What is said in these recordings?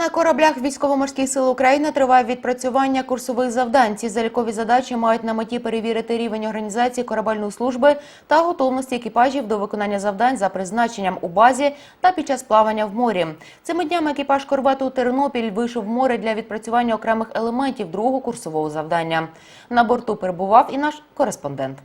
На кораблях військово-морських сил України триває відпрацювання курсових завдань. Ці залікові задачі мають на меті перевірити рівень організації корабельної служби та готовності екіпажів до виконання завдань за призначенням у базі та під час плавання в морі. Цими днями екіпаж корвету Тернопіль вийшов в море для відпрацювання окремих елементів другого курсового завдання. На борту перебував і наш кореспондент.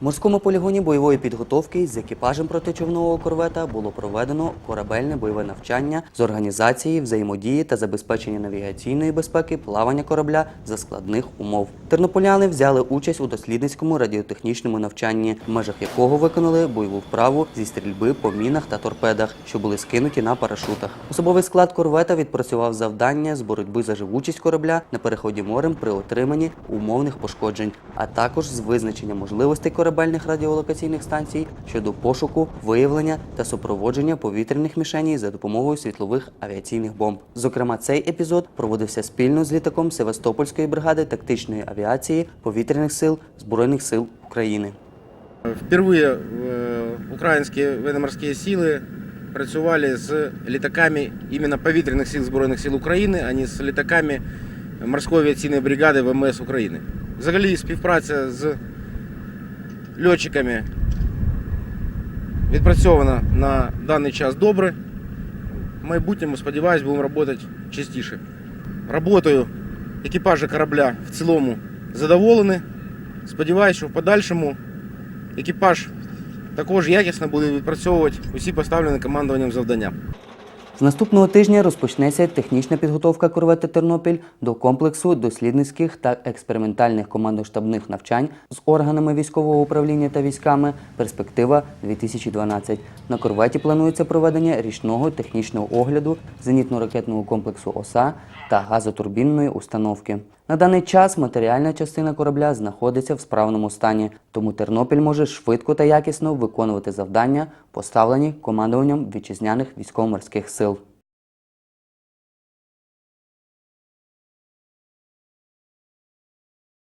Морському полігоні бойової підготовки з екіпажем протичовнового корвета було проведено корабельне бойове навчання з організації, взаємодії та забезпечення навігаційної безпеки плавання корабля за складних умов. Тернополяни взяли участь у дослідницькому радіотехнічному навчанні, в межах якого виконали бойову вправу зі стрільби по мінах та торпедах, що були скинуті на парашутах. Особовий склад корвета відпрацював завдання з боротьби за живучість корабля на переході морем при отриманні умовних пошкоджень, а також з визначення можливостей корабельних радіолокаційних станцій щодо пошуку, виявлення та супроводження повітряних мішеней за допомогою світлових авіаційних бомб. Зокрема, цей епізод проводився спільно з літаком Севастопольської бригади тактичної авіації повітряних сил Збройних сил України. Впервые э, українські военно-морські сили працювали з літаками іменно повітряних сил Збройних сил України, а не з літаками морської авіаційної бригади ВМС України. Взагалі співпраця з льотчиками відпрацьована на даний час добре. В майбутньому, сподіваюсь, будемо працювати частіше. Роботою екіпажа корабля в цілому задоволені. Сподіваюсь, що в подальшому екіпаж також якісно буде відпрацьовувати усі поставлені командуванням завдання. З наступного тижня розпочнеться технічна підготовка корвети Тернопіль до комплексу дослідницьких та експериментальних командно-штабних навчань з органами військового управління та військами Перспектива 2012. На корветі планується проведення річного технічного огляду зенітно-ракетного комплексу ОСА та газотурбінної установки. На даний час матеріальна частина корабля знаходиться в справному стані, тому Тернопіль може швидко та якісно виконувати завдання, поставлені командуванням вітчизняних військово-морських сил.